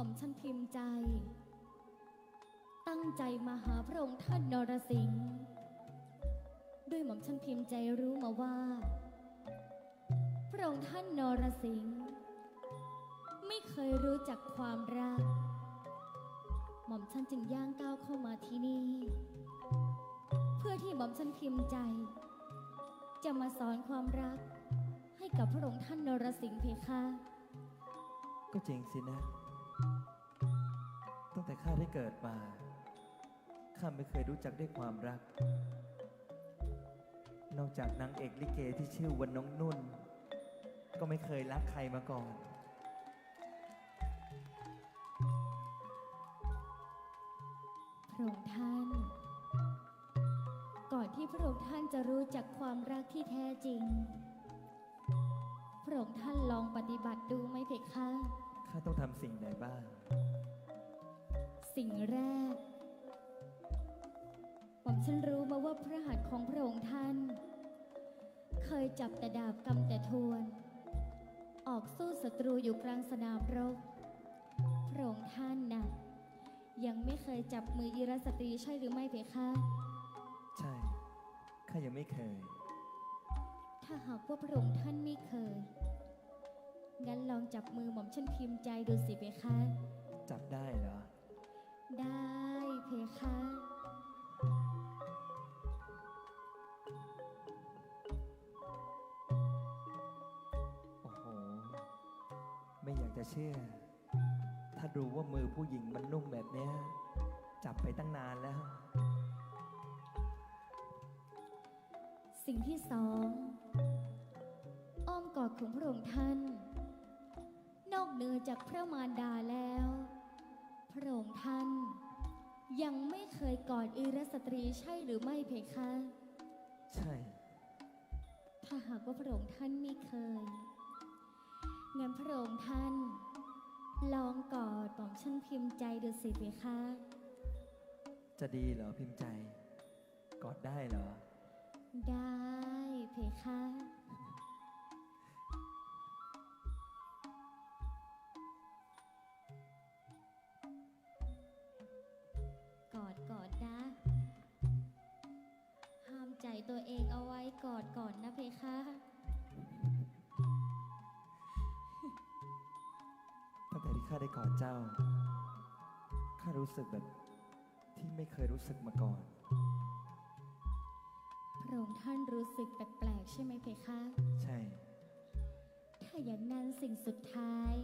ม่อมฉันพิมพ์ใจ ตั้งใจมาหาพระองค์ท่านนรสิงห์ด้วยหม่อมฉันพิมพ์ใจรู้มาว่า พระองค์ท่านนรสิงห์ไม่เคยรู้จักความรัก หม่อมฉันจึงย่างก้าวเข้ามาที่นี่ เพื่อที่หม่อมฉันพิมพ์ใจ จะมาสอนความรัก ให้กับพระองค์ท่านนรสิงห์เพคะ ก็จริงสินะ ตั้งแต่ข้าได้เกิดมา ข้าไม่เคยรู้จักได้ความรัก นอกจากนางเอกลิเกที่ชื่อวันน้องนุ่น ก็ไม่เคยรักใครมาก่อน พระองค์ท่าน ก่อนที่พระองค์ท่านจะรู้จักความรักที่แท้จริง พระองค์ท่านลองปฏิบัติดูไหมเพคะ ข้าต้องทำสิ่งใดบ้าง สิ่งแรกผมฉันรู้มาว่าพระหัตถ์ของพระองค์ท่าน เคยจับแต่ดาบกำแต่ทวน ออกสู้ศัตรูอยู่กลางสนามรบ พระองค์ท่านน่ะยังไม่เคยจับมืออิรสตรีใช่หรือไม่เพคะใช่ ข้ายังไม่เคย ถ้าหากว่าพระองค์ท่านไม่เคย งั้นลองจับมือหม่อมฉันพิมพ์ใจดูสิเพคะ จับได้เหรอ ได้เพคะ โอ้โห ไม่อยากจะเชื่อ ถ้ารู้ว่ามือผู้หญิงมันนุ่มแบบเนี้ย จับไปตั้งนานแล้ว สิ่งที่สอง อ้อมกอดของพระองค์ท่านนอกเหนือ จากพระมารดาแล้ว พระองค์ท่าน ยังไม่เคยกอดอิรสตรีใช่หรือไม่เพคะ ใช่ ถ้าหากว่าพระองค์ท่านไม่เคย งั้นพระองค์ท่าน ลองกอดหม่อมฉันพิมพ์ใจดูสิเพคะ จะดีเหรอพิมพ์ใจ กอดได้เหรอ ได้เพคะ ห้ามใจตัวเองเอาไว้กอดก่อนนะเพคะ ตั้งแต่ที่ข้าได้กอดเจ้า ข้ารู้สึกแบบที่ไม่เคยรู้สึกมาก่อน พระองค์ท่านรู้สึกแปลกๆใช่ไหมเพคะ ใช่ ถ้าอย่างนั้นสิ่งสุดท้าย